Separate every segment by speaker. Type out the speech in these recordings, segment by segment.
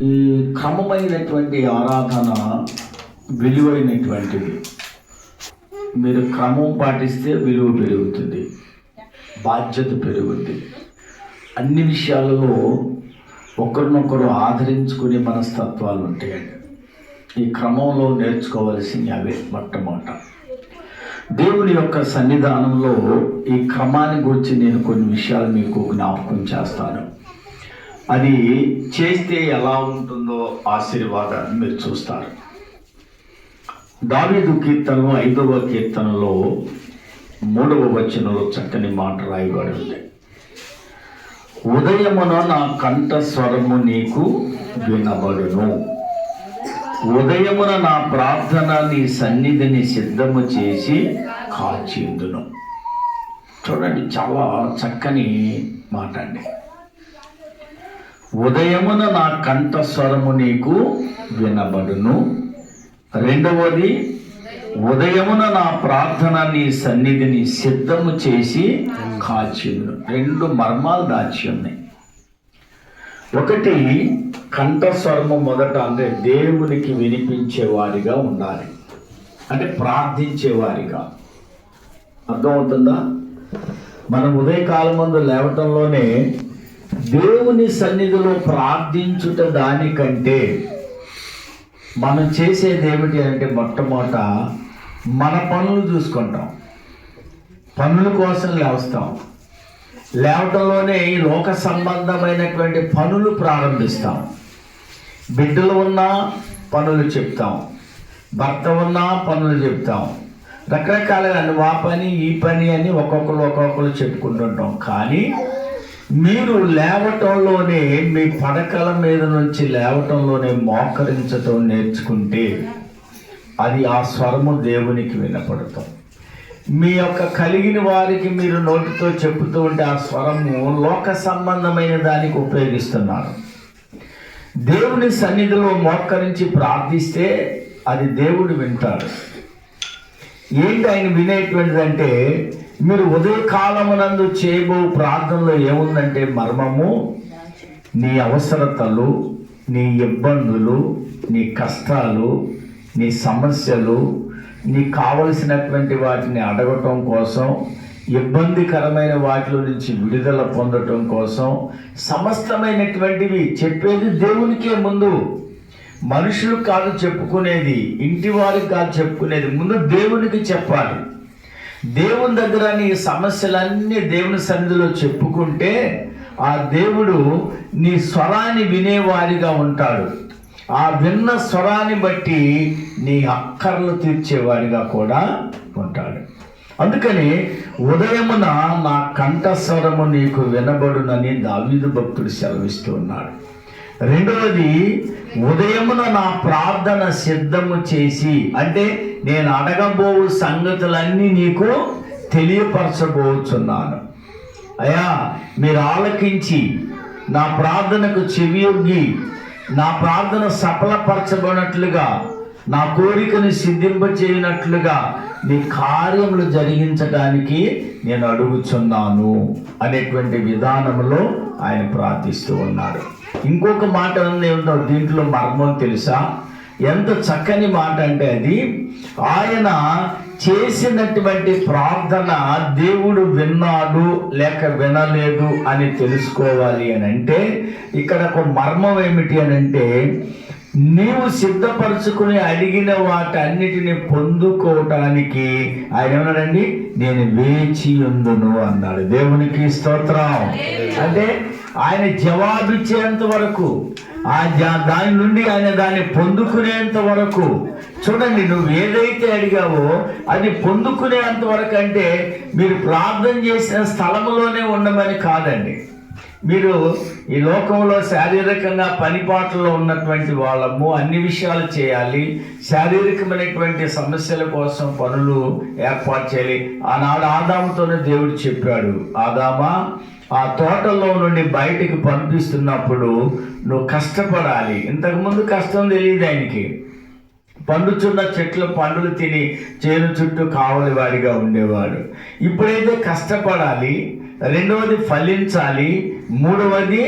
Speaker 1: ఈ క్రమమైనటువంటి ఆరాధన విలువైనటువంటిది. మీరు క్రమం పాటిస్తే విలువ పెరుగుతుంది. బాధ్యత పెరుగుతుంది అన్ని విషయాలలో ఒకరినొకరు ఆదరించుకునే మనస్తత్వాలు ఉంటాయండి. ఈ క్రమంలో నేర్చుకోవలసింది అవే మొట్టమొదట. దేవుని యొక్క సన్నిధానంలో ఈ క్రమాన్ని గురించి నేను కొన్ని విషయాలు మీకు జ్ఞాపకం చేస్తాను. అది చేస్తే ఎలా ఉంటుందో ఆశీర్వాదాన్ని మీరు చూస్తారు. దావీదు కీర్తనలో ఐదవ కీర్తనలో మూడవ వచనంలో చక్కని మాట రాయబడి ఉంది. ఉదయమున నా కంఠ స్వరము నీకు వినబడును. ఉదయమున నా ప్రార్థన నీ సన్నిధిని సిద్ధము చేసి కాచిందును చూడండి చాలా చక్కని మాట అండి. ఉదయమున నా కంఠ స్వరము నీకు వినబడును. రెండవది ఉదయమున నా ప్రార్థన నీ సన్నిధిని సిద్ధము చేసి కాచిను రెండు మర్మాలు దాచి ఉన్నాయి. ఒకటి కంఠస్వరము మొదట అంటే దేవునికి వినిపించేవారిగా ఉండాలి. అంటే ప్రార్థించేవారిగా. అర్థమవుతుందా? మనం ఉదయకాలం ముందు లేవటంలోనే దేవుని సన్నిధిలో ప్రార్థించుట దానికంటే మనం చేసేది ఏమిటి అంటే మొట్టమొదట మన పనులు చూసుకుంటాం. పనుల కోసం లేస్తాం. లేవటంలోనే ఈ లోక సంబంధమైనటువంటి పనులు ప్రారంభిస్తాం. బిడ్డలు ఉన్నా పనులు చెప్తాం. భర్త ఉన్నా పనులు చెప్తాం. రకరకాలుగా ఆ పని ఈ పని అని ఒక్కొక్కరు ఒక్కొక్కరు చెప్పుకుంటుంటాం. కానీ మీరు లేవటంలోనే మీ పడకల మీద నుంచి లేవటంలోనే మోకరించటం నేర్చుకుంటే అది ఆ స్వరము దేవునికి వినపడతాం మీ యొక్క కలిగిన వారికి మీరు నోటితో చెబుతూ ఉంటే ఆ స్వరము లోక సంబంధమైన దానికి ఉపయోగిస్తున్నారు. దేవుని సన్నిధిలో మోకరించి ప్రార్థిస్తే అది దేవుడు వింటాడు. ఏంటి ఆయన వినేటువంటిదంటే మీరు ఉదయకాలమునందు చేయబో ప్రార్థనలో ఏముందంటే మర్మము? నీ అవసరతలు నీ ఇబ్బందులు నీ కష్టాలు నీ సమస్యలు నీకు కావలసినటువంటి వాటిని అడగటం కోసం ఇబ్బందికరమైన వాటిలో నుంచి విడుదల పొందటం కోసం సమస్తమైనటువంటివి చెప్పేది దేవునికే ముందు. మనుషులు కాదు చెప్పుకునేది ఇంటి వారికి కాదు చెప్పుకునేది ముందు దేవునికి చెప్పాలి. దేవుని దగ్గర నీ సమస్యలన్నీ దేవుని సన్నిధిలో చెప్పుకుంటే ఆ దేవుడు నీ స్వరాన్ని వినేవారిగా ఉంటాడు. ఆ విన్న స్వరాన్ని బట్టి నీ అక్కర్లు తీర్చేవారిగా కూడా ఉంటాడు. అందుకని ఉదయమున నా కంఠస్వరము నీకు వినబడునని దావీదు భక్తుడు సెలవిస్తూ ఉన్నాడు. రెండవది ఉదయమున నా ప్రార్థన సిద్ధము చేసి అంటే నేను అడగబోవు సంగతులన్నీ నీకు తెలియపరచబోచున్నాను. అయ్యా మీరు ఆలకించి నా ప్రార్థనకు చెవియొగ్గి నా ప్రార్థన సఫలపరచబడినట్లుగా నా కోరికను సిద్ధింపచేయనట్లుగా నీ కార్యములు జరిగించడానికి నేను అడుగుచున్నాను అనేటువంటి విధానంలో ఆయన ప్రార్థిస్తూ ఉన్నాడు. ఇంకొక మాట ఏమిటో దీంట్లో మర్మం తెలుసా? ఎంత చక్కని మాట అంటే అది ఆయన చేసినటువంటి ప్రార్థన దేవుడు విన్నాడు లేక వినలేదు అని తెలుసుకోవాలి అని అంటే ఇక్కడ ఒక మర్మం ఏమిటి అని అంటే నీవు సిద్ధపరచుకుని అడిగిన వాటన్నిటిని పొందుకోవటానికి ఆయన ఏమన్నాడండి? నేను వేచి ఉందును అన్నాడు. దేవునికి స్తోత్రం. అంటే ఆయన జవాబిచ్చేంత వరకు ఆ దాని నుండి ఆయన దాన్ని పొందుకునేంత వరకు చూడండి నువ్వు ఏదైతే అడిగావో అది పొందుకునేంత వరకు అంటే మీరు ప్రార్థన చేసిన స్థలంలోనే ఉండమని కాదండి. మీరు ఈ లోకంలో శారీరకంగా పనిపాట్లలో ఉన్నటువంటి వాళ్ళము అన్ని విషయాలు చేయాలి. శారీరకమైనటువంటి సమస్యల కోసం పనులు ఏర్పాటు చేయాలి. ఆనాడు ఆదాముతోనే దేవుడు చెప్పాడు ఆదామా ఆ తోటలో నుండి బయటికి పంపిస్తున్నప్పుడు నువ్వు కష్టపడాలి. ఇంతకుముందు కష్టం తెలియదు ఆయనకి పండుచున్న చెట్ల పండులు తిని చేను చుట్టూ కావలి వాడిగా ఉండేవాడు. ఇప్పుడైతే కష్టపడాలి రెండవది ఫలించాలి మూడవది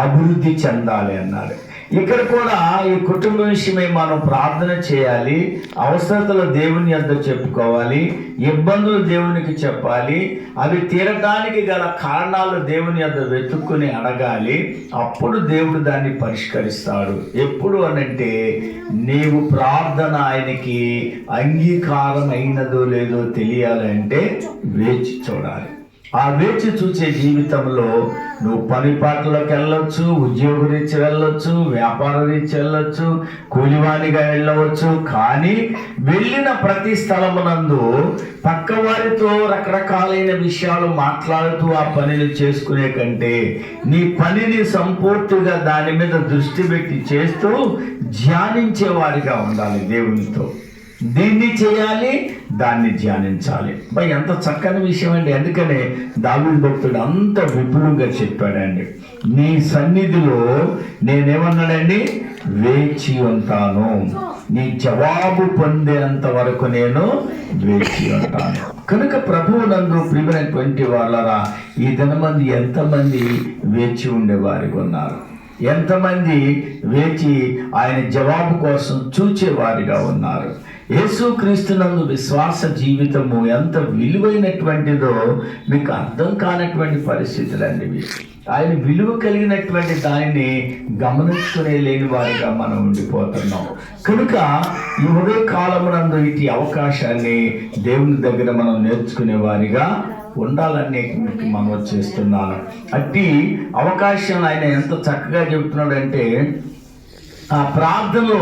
Speaker 1: అభివృద్ధి చెందాలి అన్నాడు. ఇక్కడ కూడా ఈ కుటుంబ విషయమై మనం ప్రార్థన చేయాలి. అవసరతలు దేవుని ఎంత చెప్పుకోవాలి. ఇబ్బందులు దేవునికి చెప్పాలి. అవి తీరడానికి గల కారణాలు దేవుని యొద్ద వెతుక్కుని అడగాలి. అప్పుడు దేవుడు దాన్ని పరిష్కరిస్తాడు. ఎప్పుడు అనంటే నీవు ప్రార్థన ఆయనకి అంగీకారం అయినదో లేదో తెలియాలంటే వేచి చూడాలి. ఆ వేచి చూసే జీవితంలో నువ్వు పని పాటలకు వెళ్ళొచ్చు ఉద్యోగ రీత్యా వెళ్ళొచ్చు వ్యాపార రీత్యా వెళ్ళొచ్చు కూలివాణిగా వెళ్ళవచ్చు. కానీ వెళ్ళిన ప్రతి స్థలమునందు పక్క వారితో రకరకాలైన విషయాలు మాట్లాడుతూ ఆ పనిని చేసుకునే కంటే నీ పనిని సంపూర్తిగా దాని మీద దృష్టి పెట్టి చేస్తూ ధ్యానించే వారిగా ఉండాలి దేవునితో. దీన్ని చేయాలి దాన్ని ధ్యానించాలి. బై ఎంత చక్కని విషయం అండి. అందుకనే దావి భక్తుడు అంత విపులంగా చెప్పాడండి. నీ సన్నిధిలో నేనేమన్నాడండి? వేచి ఉంటాను. నీ జవాబు పొందేంత వరకు నేను వేచి ఉంటాను. కనుక ప్రభువు నందు ప్రియమైనటువంటి వాళ్ళరా ఈ దినమంది ఎంతమంది వేచి ఉండేవారికి ఉన్నారు? ఎంతమంది వేచి ఆయన జవాబు కోసం చూచేవారిగా ఉన్నారు? యేసుక్రీస్తునందు విశ్వాస జీవితము ఎంత విలువైనటువంటిదో మీకు అర్థం కానటువంటి పరిస్థితులండి అండి ఆయన విలువ కలిగినటువంటి దానిని గమనించుకునే లేని వారిగా మనం ఉండిపోతున్నాం కనుక ఈ ఉదయ కాలమునందు ఇటు అవకాశాన్ని దేవుని దగ్గర మనం నేర్చుకునే వారిగా ఉండాలని మీకు మనం చేస్తున్నాను. అట్టి అవకాశం ఆయన ఎంత చక్కగా చెబుతున్నాడంటే ఆ ప్రార్థనలో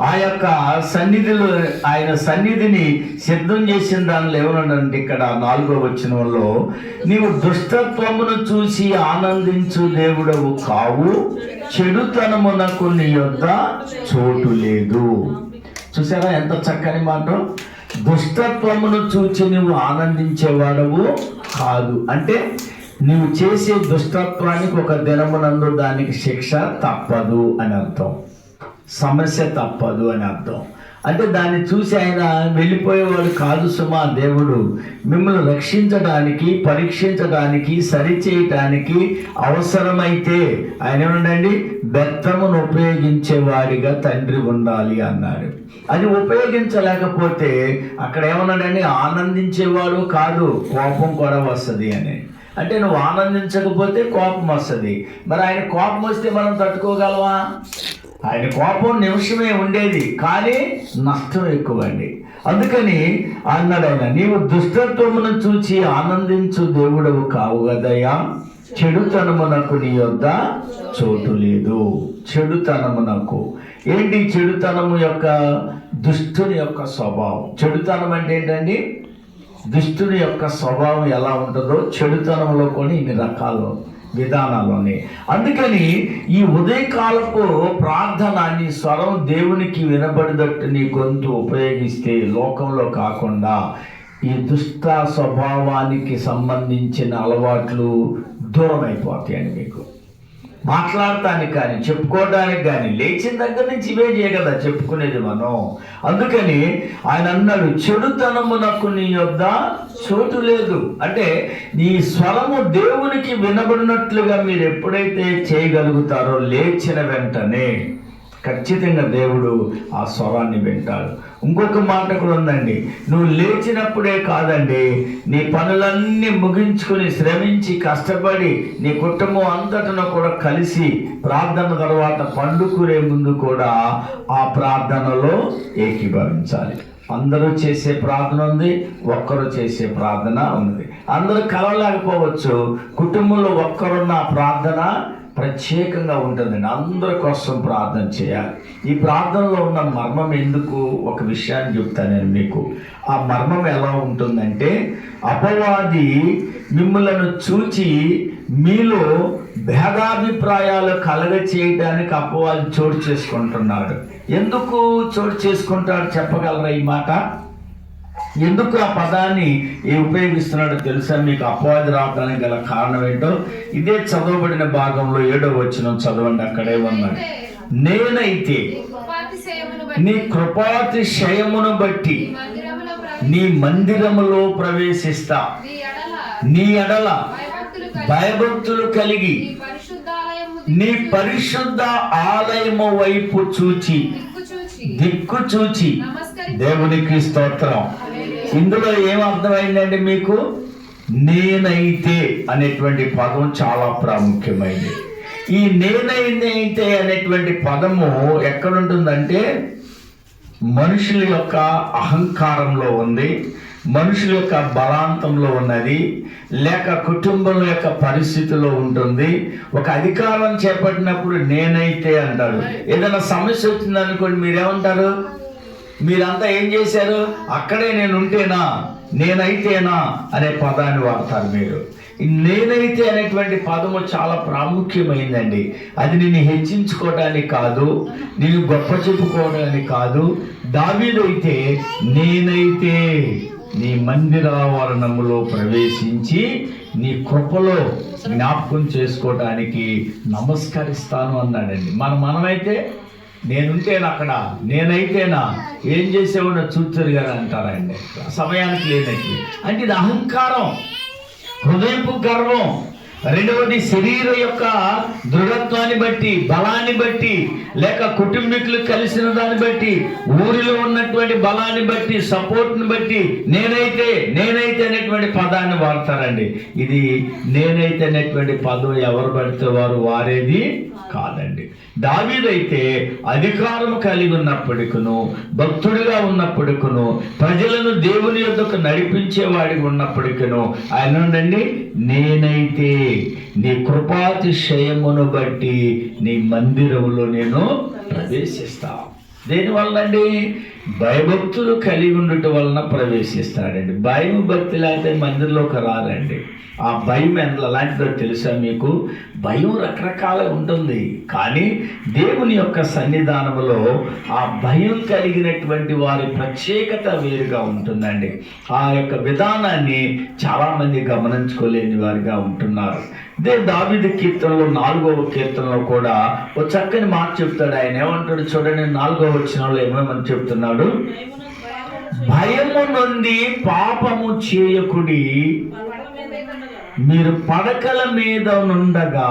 Speaker 1: ఆ యొక్క సన్నిధిలో ఆయన సన్నిధిని సిద్ధం చేసిన దానిలో ఏమన్నాడంటే ఇక్కడ నాలుగో వచనంలో నీవు దుష్టత్వమును చూసి ఆనందించు దేవుడవు కావు చెడుతనమునకు నీ యొద్ద చోటు లేదు. చూసారా ఎంత చక్కని మాట? దుష్టత్వమును చూచి నువ్వు ఆనందించేవాడవు కాదు. అంటే నువ్వు చేసే దుష్టత్వానికి ఒక దినమునందు దానికి శిక్ష తప్పదు అని అర్థం. సమస్య తప్పదు అని అర్థం. అంటే దాన్ని చూసి ఆయన వెళ్ళిపోయేవాడు కాదు సుమా దేవుడు. మిమ్మల్ని రక్షించడానికి పరీక్షించడానికి సరిచేయటానికి అవసరమైతే ఆయన ఏమండండి? బెత్తమును ఉపయోగించేవాడిగా తండ్రి ఉండాలి అన్నాడు. అది ఉపయోగించలేకపోతే అక్కడ ఏమన్నాడండి? ఆనందించేవాడు కాదు కోపం కూడా వస్తుంది అని. అంటే నువ్వు ఆనందించకపోతే కోపం వస్తుంది. మరి ఆయన కోపం వస్తే మనం తట్టుకోగలవా ఆయన కోపం నిమిషమే ఉండేది కానీ నష్టం ఎక్కువ అండి అందుకని అన్నాడు ఆయన నీవు దుష్టత్వమును చూచి ఆనందించు దేవుడవు కావు కదయ్యా. చెడుతనమునకు నీ యొద్ద చోటు లేదు. చెడుతనమునకు. ఏంటి చెడుతనము యొక్క దుష్టుని యొక్క స్వభావం? చెడుతనం అంటే ఏంటండి? దుష్టుని యొక్క స్వభావం ఎలా ఉంటుందో చెడుతనంలో కొన్ని ఇన్ని రకాలు విధానాలని. అందుకని ఈ ఉదయకాలపు ప్రార్థన నీ స్వరం దేవునికి వినబడినట్టు నీ గొంతు ఉపయోగిస్తే లోకంలో కాకుండా ఈ దుష్ట స్వభావానికి సంబంధించిన అలవాట్లు దూరం అయిపోతాయండి మీకు. మాట్లాడటానికి కానీ చెప్పుకోవడానికి కానీ లేచిన దగ్గర నుంచి ఇవే చేయగలదా చెప్పుకునేది మనం. అందుకని ఆయన అన్నాడు చెడుతనమునకు నీ యొద్ద చోటు లేదు. అంటే నీ స్వరము దేవునికి వినబడినట్లుగా మీరు ఎప్పుడైతే చేయగలుగుతారో లేచిన వెంటనే ఖచ్చితంగా దేవుడు ఆ స్వరాన్ని వింటాడు. ఇంకొక మాట కూడా ఉందండి. నువ్వు లేచినప్పుడే కాదండి నీ పనులన్నీ ముగించుకొని శ్రమించి కష్టపడి నీ కుటుంబం అంతటను కూడా కలిసి ప్రార్థన తర్వాత పండుకునే ముందు కూడా ఆ ప్రార్థనలో ఏకీభవించాలి. అందరూ చేసే ప్రార్థన ఉంది ఒక్కరు చేసే ప్రార్థన ఉంది అందరూ కలవలేకపోవచ్చు. కుటుంబంలో ఒక్కరున్న ప్రార్థన ప్రత్యేకంగా ఉంటుందండి. అందరి కోసం ప్రార్థన చేయాలి. ఈ ప్రార్థనలో ఉన్న మర్మం ఎందుకు? ఒక విషయాన్ని చెప్తాను నేను మీకు. ఆ మర్మం ఎలా ఉంటుందంటే అపవాది మిమ్మలను చూచి మీలో భేదాభిప్రాయాలు కలగ చేయడానికి అపవాది చోటు చేసుకుంటున్నాడు ఎందుకు చోటు చేసుకుంటాడు చెప్పగలరా ఈ మాట? ఎందుకు ఆ పదాన్ని ఏ ఉపయోగిస్తున్నాడో తెలుసా? మీకు అపవాది రావడానికి గల కారణం ఏంటో? ఇదే చదవబడిన భాగంలో ఏడో వచ్చిన చదవండి అక్కడే ఉన్నాడు నేనైతే నీ కృపాతిశయమును బట్టి నీ మందిరములో ప్రవేశిస్తా. నీ ఎడల భయభక్తులు కలిగి నీ పరిశుద్ధ ఆలయము వైపు చూచి
Speaker 2: దిక్కు చూచి
Speaker 1: దేవునికి స్తోత్రం. ఇందులో ఏం అర్థమైందండి మీకు? నేనైతే అనేటువంటి పదం చాలా ప్రాముఖ్యమైనది. ఈ నేనైతే అనేటువంటి పదము ఎక్కడుంటుందంటే మనుషుల యొక్క అహంకారంలో ఉంది. మనుషుల యొక్క బలాంతంలో ఉన్నది లేక కుటుంబం యొక్క పరిస్థితిలో ఉంటుంది. ఒక అధికారం చేపట్టినప్పుడు నేనైతే అంటారు. ఏదైనా సమస్య వచ్చింది అనుకోండి మీరేమంటారు? మీరంతా ఏం చేశారు? అక్కడే నేను ఉంటేనా నేనైతేనా? అనే పదాన్ని వాడతారు మీరు. నేనైతే అనేటువంటి పదము చాలా ప్రాముఖ్యమైందండి. అది నిన్ను హెచ్చించుకోవడానికి కాదు నేను గొప్ప చెప్పుకోవడానికి కాదు. దావీదైతే నేనైతే. నీ మందిరావరణములో ప్రవేశించి నీ కృపలో జ్ఞాపకం చేసుకోవడానికి నమస్కరిస్తాను అన్నాడండి. మన మనమైతే నేనుంటేనా అక్కడ? నేనైతేనా? ఏం చేసేవాడో చూస్తారు కదా అంటారండి. సమయానికి లేనట్టు అంటే ఇది అహంకారం హృదయపు గర్వం రెండవది శరీరం యొక్క దృఢత్వాన్ని బట్టి బలాన్ని బట్టి లేక కుటుంబీకులు కలిసిన దాన్ని బట్టి ఊరిలో ఉన్నటువంటి బలాన్ని బట్టి సపోర్ట్ని బట్టి నేనైతే నేనైతే అనేటువంటి పదాన్ని వాడతారండి. ఇది నేనైతే అనేటువంటి పదం ఎవరు పడితే వారు వారేది కాదండి. దావీదైతే అధికారం కలిగి ఉన్నప్పటికును భక్తుడిగా ఉన్నప్పటికును ప్రజలను దేవుని యొద్దకు నడిపించేవాడిగా ఉన్నప్పటికును ఆయన ఉండండి నేనైతే నీ కృపాతిశయమును బట్టి నీ మందిరంలో నేను ప్రవేశిస్తా. దేనివల్ల అండి భయభక్తులు కలిగి ఉండటం వలన ప్రవేశిస్తాడండి. భయం భక్తి లేకపోతే మందిరంలోకి రారండి. ఆ భయం ఎంత ఎలాంటిదో తెలుసా మీకు? భయం రకరకాల ఉంటుంది. కానీ దేవుని యొక్క సన్నిధానంలో ఆ భయం కలిగినటువంటి వారి ప్రత్యేకత వేరుగా ఉంటుందండి. ఆ యొక్క విధానాన్ని చాలామంది గమనించుకోలేని వారిగా ఉంటున్నారు. ఇదే దావిడి కీర్తనలో నాలుగవ కీర్తనలో కూడా ఓ చక్కని మాట చెప్తాడు. ఆయన ఏమంటాడు చూడండి నాలుగవ వచ్చినలో ఏమేమని చెప్తున్నాడు? భయము నుండి పాపము చేయకుడి మీరు పడకల మీద నుండగా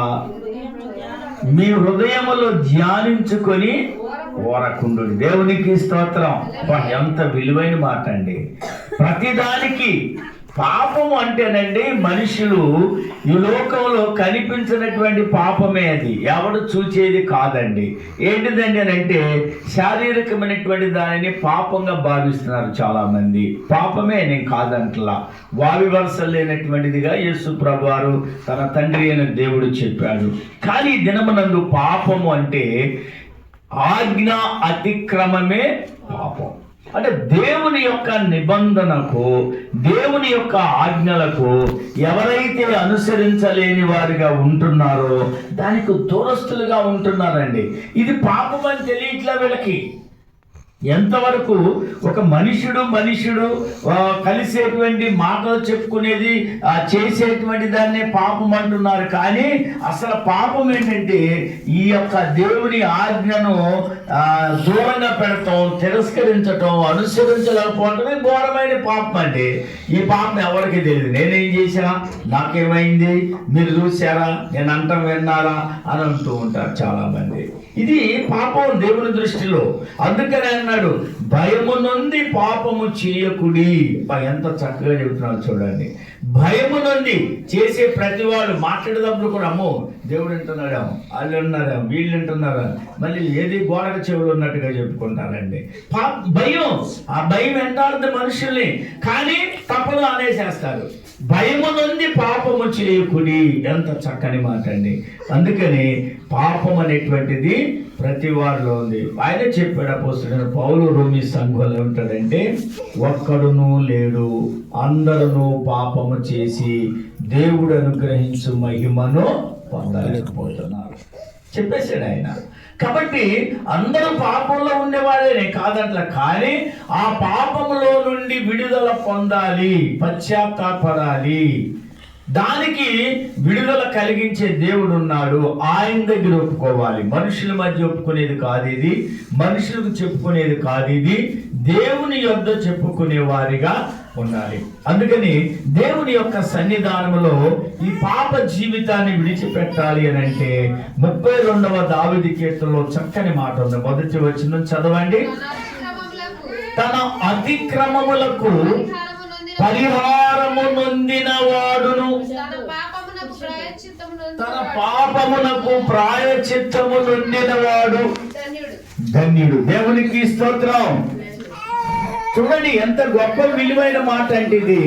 Speaker 1: మీ హృదయములో ధ్యానించుకొని ఓరకుండు దేవునికి స్తోత్రం. ఎంత విలువైన మాట అండి ప్రతిదానికి పాపం అంటేనండి మనుషులు ఈ లోకంలో కనిపించినటువంటి పాపమే అది. ఎవడు చూచేది కాదండి. ఏంటిదండి అని అంటే శారీరకమైనటువంటి దానిని పాపంగా భావిస్తున్నారు చాలామంది. పాపమే నేను కాదంటలా. వావి వరుస లేనటువంటిదిగా యేసు ప్రభువారు తన తండ్రి అయిన దేవుడు చెప్పాడు. కానీ దినమునందు పాపము అంటే ఆజ్ఞ అతిక్రమమే పాపం. అంటే దేవుని యొక్క నిబంధనకు దేవుని యొక్క ఆజ్ఞలకు ఎవరైతే అనుసరించలేని వారిగా ఉంటున్నారో దానికి దూరస్తులుగా ఉంటున్నారండి. ఇది పాపం అని తెలియట్లే వీళ్ళకి? ఎంతవరకు ఒక మనుషుడు మనుషుడు కలిసేటువంటి మాటలు చెప్పుకునేది చేసేటువంటి దాన్నే పాపం అంటున్నారు. కానీ అసలు పాపం ఏంటంటే ఈ యొక్క దేవుని ఆజ్ఞను దూరంగా పెడతాం తిరస్కరించటం అనుసరించలేకపోవటమే ఘోరమైన పాపం అంటే ఈ పాపం ఎవరికి తెలియదు. నేనేం చేశా నాకేమైంది? మీరు చూసారా నేను అంటాం విన్నారా? అని అంటూ ఉంటారు చాలా మంది ఇది పాపం దేవుని దృష్టిలో. అందుకని అన్నాడు భయము నుండి పాపము చేయకుడి. ఎంత చక్కగా చెబుతున్నాడు చూడండి. భయము నుండి చేసే ప్రతి వాళ్ళు మాట్లాడేటప్పుడు కూడా అమ్మో దేవుడు వింటున్నాడా? వాళ్ళు ఉన్నారా వీళ్ళు వింటున్నారా? మళ్ళీ ఏది గోడల చెవులు ఉన్నట్టుగా చెప్పుకుంటారండి. పా భయం. ఆ భయం వెంటాడుతుంది మనుషుల్ని. కానీ తప్పదు అనేసేస్తారు. భయము నుండి పాపము చేయకుడి ఎంత చక్కని మాట అండి. అందుకని పాపం అనేటువంటిది ప్రతి వారిలో ఉంది. ఆయన చెప్పాడు పోస్తున్నాడు పౌలు రోమి సంఘంలో ఉంటాడంటే ఒక్కడును లేడు. అందరూ పాపము చేసి దేవుడు అనుగ్రహించు మహిమను పొందలేకపోతున్నారు. చెప్పేశాడు ఆయన. కాబట్టి అందరూ పాపంలో ఉండేవాళ్ళనే కాదంట్ల కానీ ఆ పాపంలో నుండి విడుదల పొందాలి పశ్చాత్తాపడాలి. దానికి విడుదల కలిగించే దేవుడు ఉన్నాడు. ఆయన దగ్గర ఒప్పుకోవాలి. మనుషుల మధ్య ఒప్పుకునేది కాదు ఇది. మనుషులకు చెప్పుకునేది కాదు ఇది. దేవుని యొద్ద చెప్పుకునే వారిగా ఉండాలి అందుకని దేవుని యొక్క సన్నిధానంలో ఈ పాప జీవితాన్ని విడిచిపెట్టాలి అని అంటే ముప్పై రెండవ దావిది కీర్తనలో చక్కని మాట ఉంది. మొదటి వచ్చిన చదవండి.
Speaker 2: తన అతిక్రమములకు పరిహారము నొందిన
Speaker 1: వాడును.
Speaker 2: తన పాపమునకు
Speaker 1: ప్రాయచిత్తము నొందిన వాడు.
Speaker 2: ధన్యుడు.
Speaker 1: దేవునికి స్తోత్రం. చూడండి ఎంత గొప్ప విలువైన మాట అంటే ఇది.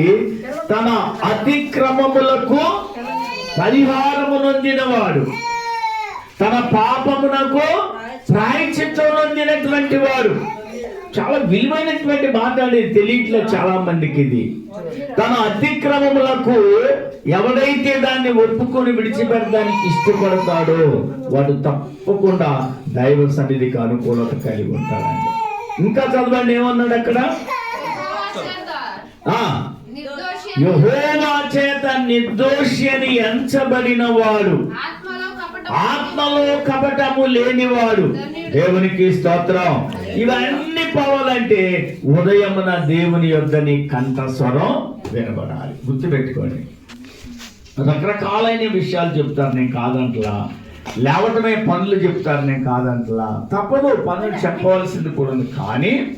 Speaker 1: తన అతిక్రమములకు పరిహారము నొందినవాడు. తన పాపమునకు ప్రాయచిత్తం నొందినటువంటి వాడు. చాలా విలువైనటువంటి మాట అనేది తెలియట్లేదు చాలా మందికి ఇది. తన అతిక్రమములకు ఎవడైతే దాన్ని ఒప్పుకొని విడిచిపెట్టడానికి ఇష్టపడతాడో వాడు తప్పకుండా దైవ సన్నిధికి అనుకూలత కలిగి ఉంటాడండి. ఇంకా చదవండి ఏమన్నాడు అక్కడ?
Speaker 2: చేత
Speaker 1: ఆ.
Speaker 2: నిర్దోషి
Speaker 1: చేత అని ఎంచబడిన వాడు
Speaker 2: ఆత్మలో కపటము
Speaker 1: ఆత్మలో కపటము లేనివాడు. దేవునికి స్తోత్రం. ఇవన్నీ పోవాలంటే ఉదయమున దేవుని యొద్ద నీ కంఠస్వరం వినబడాలి. గుర్తుపెట్టుకోండి. రకరకాలైన విషయాలు చెప్తారు నేను కాదంట్లా. లేవటమే పనులు చెప్తారు నేను కాదంట్లా. తప్పదు పనులు చెప్పవలసింది కూడా ఉంది. కానీ